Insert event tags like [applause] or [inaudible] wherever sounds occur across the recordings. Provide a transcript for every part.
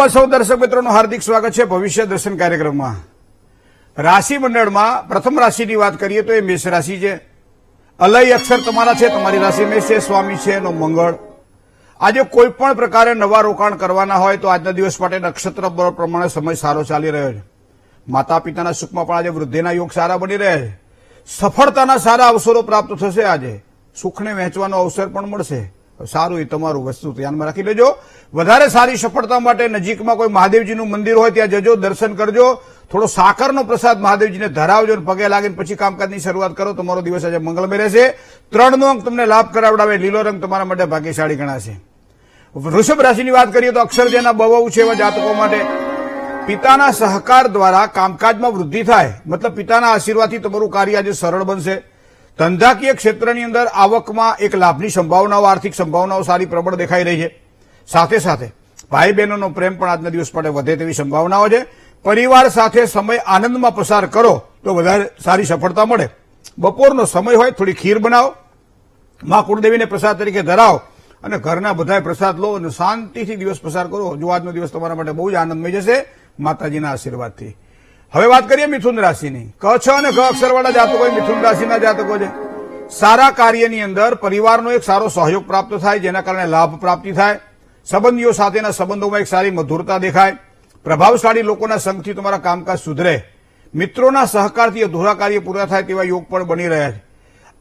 વિરામમાં સૌ દર્શક મિત્રોનું હાર્દિક સ્વાગત છે ભવિષ્ય દર્શન કાર્યક્રમમાં. રાશિ મંડળમાં પ્રથમ રાશિની વાત કરીએ તો એ મેષ રાશિ છે. અલય અક્ષર તમારા છે, તમારી રાશિ મેષ છે, સ્વામી છે, એનો મંગળ. આજે કોઈ પણ પ્રકારે નવા રોકાણ કરવાના હોય તો આજના દિવસ માટે નક્ષત્ર પ્રમાણે સમય સારો ચાલી રહ્યો છે. માતા પિતાના સુખમાં પણ આજે વૃદ્ધિના યોગ સારા બની રહ્યા છે. સફળતાના સારા અવસરો પ્રાપ્ત થશે આજે. સુખને વહેંચવાનો અવસર પણ મળશે. સારું એ તમારું વસ્તુ ધ્યાનમાં રાખી લેજો. વધારે સારી સફળતા માટે નજીકમાં કોઈ મહાદેવજીનું મંદિર હોય ત્યાં જજો, દર્શન કરજો. થોડો સાકરનો પ્રસાદ મહાદેવજીને ધરાવજો અને પગે લાગીને પછી કામકાજની શરૂઆત કરો. તમારો દિવસ આજે મંગળમય રહેશે. ત્રણનો અંક તમને લાભ કરાવડાવે, લીલો રંગ તમારા માટે ભાગ્યશાળી ગણાશે. વૃષભ રાશિની વાત કરીએ તો અક્ષર જેના બહુ છે એવા જાતકો માટે પિતાના સહકાર દ્વારા કામકાજમાં વૃદ્ધિ થાય. મતલબ પિતાના આશીર્વાદથી તમારું કાર્ય આજે સરળ બનશે. ધંધાકીય ક્ષેત્રની અંદર આવકમાં એક લાભની સંભાવનાઓ, આર્થિક સંભાવનાઓ સારી પ્રબળ દેખાઈ રહી છે. સાથે સાથે ભાઈ બહેનોનો પ્રેમ પણ આજના દિવસ માટે વધે તેવી સંભાવનાઓ છે. પરિવાર સાથે સમય આનંદમાં પસાર કરો તો વધારે સારી સફળતા મળે. બપોરનો સમય હોય, થોડી ખીર બનાવો, મા કુળદેવીને પ્રસાદ તરીકે ધરાવો અને ઘરના બધાય પ્રસાદ લો અને શાંતિથી દિવસ પસાર કરો. જો આજનો દિવસ તમારા માટે બહુ જ આનંદમય જશે, માતાજીના આશીર્વાદથી. હવે વાત કરીએ મિથુન રાશિની. ક છ અને ક અક્ષરવાળા જાતકો મિથુન રાશિના જાતકો છે. સારા કાર્યની અંદર પરિવારનો એક સારો સહયોગ પ્રાપ્ત થાય, જેના કારણે લાભ પ્રાપ્તિ થાય. સંબંધીઓ સાથેના સંબંધોમાં એક સારી મધુરતા દેખાય. પ્રભાવશાળી લોકોના સંઘથી તમારા કામકાજ સુધરે. મિત્રોના સહકારથી અધૂરા કાર્ય પૂરા થાય તેવા યોગ પણ બની રહ્યા છે.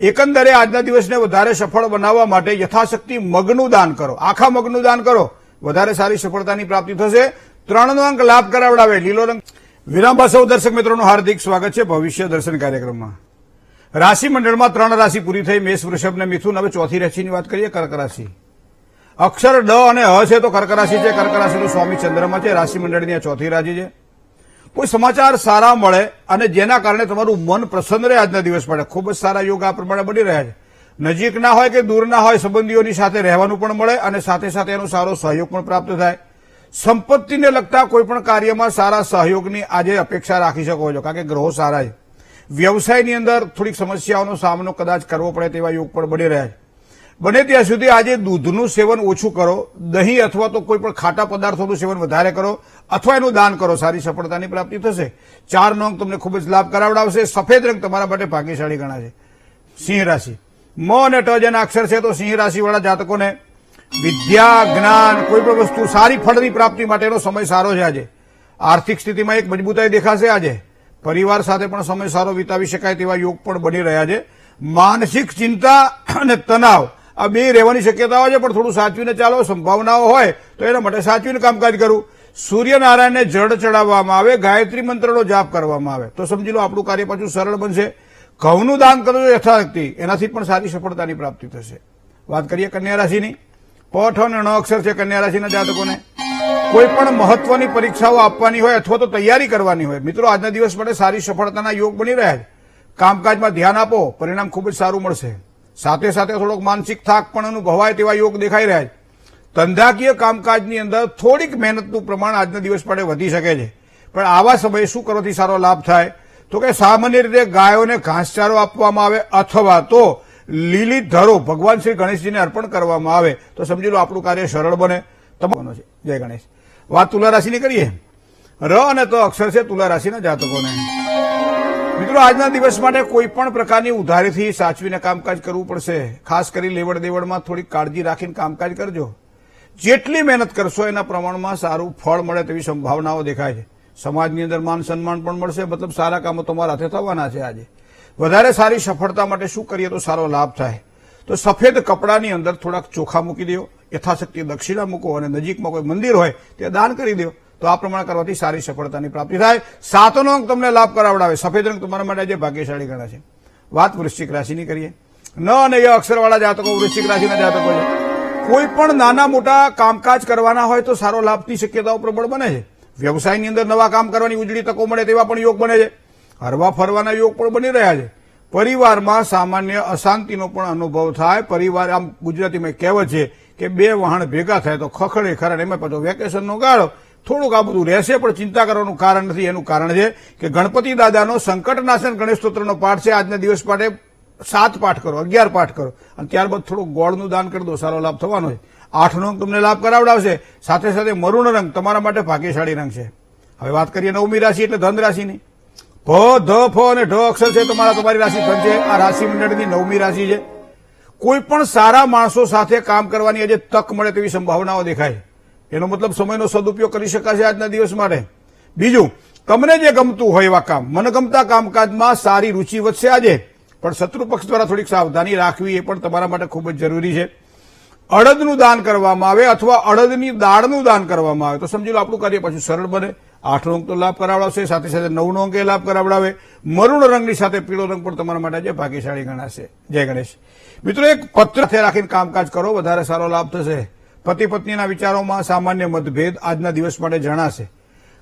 એકંદરે આજના દિવસને વધારે સફળ બનાવવા માટે યથાશક્તિ મગનું દાન કરો. આખા મગનું દાન કરો. વધારે સારી સફળતાની પ્રાપ્તિ થશે. ત્રણનો અંક લાભ કરાવડાવે. લીલો રંગ વિરામ પાસે દર્શક મિત્રોનું હાર્દિક સ્વાગત છે ભવિષ્ય દર્શન કાર્યક્રમમાં. રાશિ મંડળમાં ત્રણ રાશિ પૂરી થઈ. મેષ, વૃષભ ને મિથુન. હવે ચોથી રાશિની વાત કરીએ, કર્ક રાશિ. અક્ષર ડ અને હ છે તો કર્ક રાશિ છે. કર્ક રાશિનું સ્વામી ચંદ્રમાં છે. રાશિ મંડળની આ ચોથી રાશિ છે. કોઈ સમાચાર સારા મળે અને જેના કારણે તમારું મન પ્રસન્ન રહે. આજના દિવસ માટે ખૂબ જ સારા યોગ આ પ્રમાણે બની રહ્યા છે. નજીકના હોય કે દૂરના હોય સંબંધીઓની સાથે રહેવાનું પણ મળે અને સાથે સાથે એનો સારો સહયોગ પણ પ્રાપ્ત થાય. સંપત્તિને લગતા કોઈપણ કાર્યમાં સારા સહયોગની આજે અપેક્ષા રાખી શકો છો, કારણ કે ગ્રહો સારા છે. વ્યવસાયની અંદર થોડીક સમસ્યાઓનો સામનો કદાચ કરવો પડે તેવા યોગ પણ બની રહ્યા છે. બને ત્યાં સુધી આજે દૂધનું સેવન ઓછું કરો, દહીં અથવા તો કોઈ પણ ખાટા પદાર્થોનું સેવન વધારે કરો, અથવા એનું દાન કરો, સારી સફળતાની પ્રાપ્તિ થશે. ચાર નોંગ તમને ખૂબ જ લાભ કરાવડાવશે. સફેદ રંગ તમારા માટે ભાગ્યશાળી ગણાશે. સિંહ રાશિ. મ અને ટ જેના અક્ષર છે, તો સિંહ રાશિવાળા જાતકોને વિદ્યા જ્ઞાન કોઈ પણ વસ્તુ સારી ફળની પ્રાપ્તિ માટેનો સમય સારો છે આજે. આર્થિક સ્થિતિમાં એક મજબૂતાઈ દેખાશે આજે. પરિવાર સાથે પણ સમય સારો વિતાવી શકાય તેવા યોગ પણ બની રહ્યા છે. માનસિક ચિંતા અને તણાવ, આ બે રહેવાની શક્યતાઓ છે, પણ થોડું સાચવીને ચાલો, સંભાવનાઓ હોય, તો એના માટે સાચવીને કામકાજ કરવું સૂર્યનારાયણને જળ ચડાવવામાં આવે, ગાયત્રી મંત્રનો જાપ કરવામાં આવે. તો સમજી લો, આપણું કાર્ય પાછું સરળ બનશે. ઘઉંનું દાન કરવું યથાશક્તિ, એનાથી પણ સારી સફળતાની પ્રાપ્તિ થશે. વાત કરીએ કન્યા રાશિની. પઠ અને ણ અક્ષર છે કન્યા રાશિના જાતકોને. કોઈ પણ મહત્વની પરીક્ષાઓ આપવાની હોય અથવા તો તૈયારી કરવાની હોય. મિત્રો, આજના દિવસ માટે સારી સફળતાના યોગ બની રહ્યા છે. કામકાજમાં ધ્યાન આપો, પરિણામ ખૂબ જ સારું મળશે. સાથે સાથે થોડોક માનસિક થાક પણ અનુભવાય તેવા યોગ દેખાઈ રહ્યા છે. ધંધાકીય કામકાજની અંદર થોડીક મહેનતનું પ્રમાણ આજના દિવસ માટે વધી શકે છે. પણ આવા સમયે શું કરવાથી સારો લાભ થાય? તો કે સામાન્ય રીતે ગાયોને ઘાસચારો આપવામાં આવે અથવા તો લીલી ધરો ભગવાન શ્રી ગણેશજીને અર્પણ કરવામાં આવે, તો સમજી લો આપણું કાર્ય સરળ બને. તમારો છે. જય ગણેશ. વાત તુલા રાશિની કરીએ. ર અને તો અક્ષર છે તુલા રાશિના જાતકોને. મિત્રો, આજના દિવસ માટે કોઈ પણ પ્રકારની ઉધારીથી સાચવીને કામકાજ કરવું પડશે. ખાસ કરી લેવડ દેવડમાં થોડીક કાળજી રાખીને કામકાજ કરજો. જેટલી મહેનત કરશો એના પ્રમાણમાં સારું ફળ મળે તેવી સંભાવનાઓ દેખાય છે. સમાજની અંદર માન સન્માન પણ મળશે. મતલબ સારા કામો તમારા હાથે થવાના છે આજે. વધારે સારી સફળતા માટે શું કરીએ તો સારો લાભ થાય. તો સફેદ કપડાની અંદર થોડાક ચોખા મૂકી દો યથાશક્તિ દક્ષિણા મૂકો અને નજીકમાં કોઈ મંદિર હોય તે દાન કરી દો તો આ પ્રમાણે કરવાથી સારી સફળતાની પ્રાપ્તિ થાય. સાતનો અંક તમને લાભ કરાવડાવે. સફેદ રંગ તમારા માટે આજે ભાગ્યશાળી ગણાશે વાત વૃશ્ચિક રાશિની કરીએ. ન અને ય અક્ષરવાળા જાતકો, વૃશ્ચિક રાશિના જાતકો છે. કોઈ પણ નાના મોટા કામકાજ કરવાના હોય તો સારો લાભની શક્યતાઓ પ્રબળ બને છે. વ્યવસાયની અંદર નવા કામ કરવાની ઉજળી તકો મળે તેવા પણ યોગ બને છે. હરવા ફરવાના યોગ પણ બની રહ્યા છે. પરિવારમાં સામાન્ય અશાંતિનો પણ અનુભવ થાય. પરિવાર આમ ગુજરાતીમાં કહેવત છે કે બે વહાણ ભેગા થાય તો ખખડે ખરા એમાં પાછો વેકેશનનો ગાળો. થોડુંક આ બધું રહેશે પણ ચિંતા કરવાનું કારણ નથી. એનું કારણ છે કે ગણપતિ દાદાનો સંકટનાશન ગણેશ સ્તોત્રનો પાઠ છે. આજના દિવસ માટે સાત પાઠ કરો, અગિયાર પાઠ કરો. અને ત્યારબાદ થોડુંક ગોળનું દાન કરી દો, સારો લાભ થવાનો છે. આઠનો અંક તમને લાભ કરાવડાવશે. સાથે સાથે મરૂણ રંગ તમારા માટે ભાગ્યશાળી રંગ છે. હવે વાત કરીએ નવમી રાશિ એટલે ધન રાશિની ભ, ધ ફ અને ઢ અક્ષર છે, તમારા તમારી રાશિ છે. આ રાશિ મંડળની નવમી રાશિ છે. કોઈ પણ સારા માણસો સાથે કામ કરવાની આજે તક મળે તેવી સંભાવનાઓ દેખાય. એનો મતલબ સમયનો સદુપયોગ કરી શકાશે આજના દિવસ માટે. બીજું, તમને જે ગમતું હોય એવા કામ. મનગમતા કામકાજમાં સારી રૂચિ વધશે આજે. પણ શત્રુ પક્ષ દ્વારા થોડીક સાવધાની રાખવી એ પણ તમારા માટે ખૂબ જ જરૂરી છે. અડદનું દાન કરવામાં આવે અથવા અડદની દાળનું દાન કરવામાં આવે. તો સમજી લો આપણું કાર્ય પાછું સરળ બને. આઠનો અંક તો લાભ કરાવડાવશે, સાથે સાથે નવનો અંક એ લાભ કરાવડાવે. મરૂણ રંગની સાથે પીળો રંગ પણ તમારા માટે આજે ભાગ્યશાળી ગણાશે. જય ગણેશ. મિત્રો, એક પત્ર રાખીને કામકાજ કરો, વધારે સારો લાભ થશે. પતિ પત્નીના વિચારોમાં સામાન્ય મતભેદ આજના દિવસ માટે જણાશે.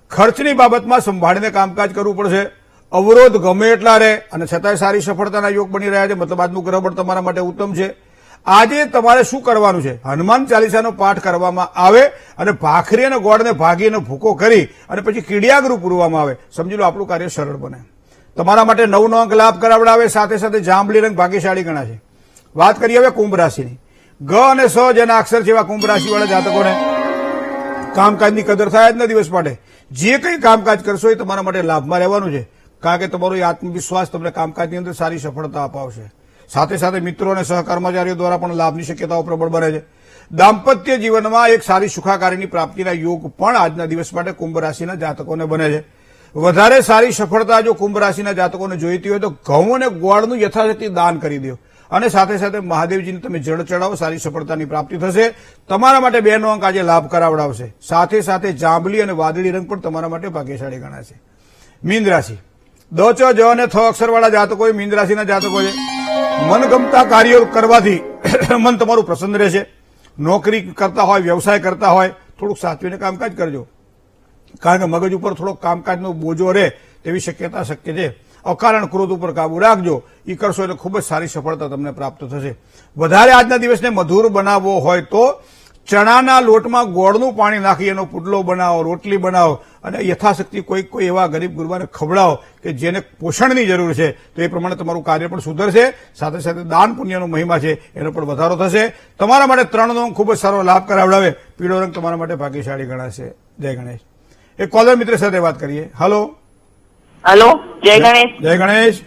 ખર્ચની બાબતમાં સંભાળીને કામકાજ કરવું પડશે. અવરોધ ગમે એટલા રહે અને છતાંય સારી સફળતાના યોગ બની રહ્યા છે. મતલબ આજનું ગ્રહ તમારા માટે ઉત્તમ છે. આજે તમારે શું કરવાનું છે? હનુમાન ચાલીસાનો પાઠ કરવામાં આવે અને ભાખરી અને ગોળને ભાગી અને ભૂકો કરી અને પછી કીડિયાગૃહ પૂરવામાં આવે. સમજી લો, આપણું કાર્ય સરળ બને. તમારા માટે નવનો અંક લાભ કરાવડાવે, સાથે સાથે જાંબલી રંગ ભાગ્યશાળી ગણાશે. વાત કરીએ હવે કુંભ રાશિની. ગ અને સ જેના અક્ષર જેવા કુંભ રાશિવાળા જાતકોને કામકાજની કદર થાય આજના દિવસ માટે. જે કંઈ કામકાજ કરશો એ તમારા માટે લાભમાં રહેવાનું છે. કારણ કે તમારો આત્મવિશ્વાસ તમને કામકાજની અંદર સારી સફળતા અપાવશે. સાથે સાથે મિત્રો અને સહકર્મચારીઓ દ્વારા પણ લાભની શક્યતાઓ પ્રબળ બને છે. દાંપત્ય જીવનમાં એક સારી સુખાકારીની પ્રાપ્તિના યોગ પણ આજના દિવસ માટે કુંભ રાશિના જાતકોને બને છે. વધારે સારી સફળતા જો કુંભ રાશિના જાતકોને જોઈતી હોય તો ઘઉં અને ગોળનું યથાશક્તિ દાન કરી દો. અને સાથે સાથે મહાદેવજીને તમે જળ ચડાવો, સારી સફળતાની પ્રાપ્તિ થશે. તમારા માટે બેનો અંક આજે લાભ કરાવડાવશે. સાથે સાથે જાંબલી અને વાદળી રંગ પણ તમારા માટે ભાગ્યશાળી ગણાશે. મીન રાશિ દ, ચ, જ અને થ અક્ષરવાળા જાતકો એ મીન રાશિના જાતકો છે. મનગમતા કાર્યો કરવાથી [clears throat] મન તમારું પ્રસન્ન રહેશે. નોકરી કરતા હોય, વ્યવસાય કરતા હોય, થોડુંક સાચવીને કામકાજ કરજો. કારણ કે મગજ ઉપર થોડોક કામકાજનો બોજો રહે તેવી શક્યતા શક્ય છે. અકારણ ક્રોધ ઉપર કાબુ રાખજો. એ કરશો એટલે ખૂબ જ સારી સફળતા તમને પ્રાપ્ત થશે. વધારે આજના દિવસને મધુર બનાવવો હોય તો ચણાના લોટમાં ગોળનું પાણી નાખી એનો પુડલો બનાવો રોટલી બનાવો અને યથાશક્તિ કોઈ કોઈ એવા ગરીબ ગુરબાને ખવડાવો કે જેને પોષણની જરૂર છે તો એ પ્રમાણે તમારું કાર્ય પણ સુધરશે. સાથે સાથે દાન પુણ્યનો મહિમા છે એનો પણ વધારો થશે. તમારા માટે ત્રણનો ખૂબ જ સારો લાભ કરાવડાવે. પીળો રંગ તમારા માટે ભાગ્યશાળી ગણાશે. જય ગણેશ. એક કોલર મિત્ર સાથે વાત કરીએ. હલો. હલો જય ગણેશ. જય ગણેશ.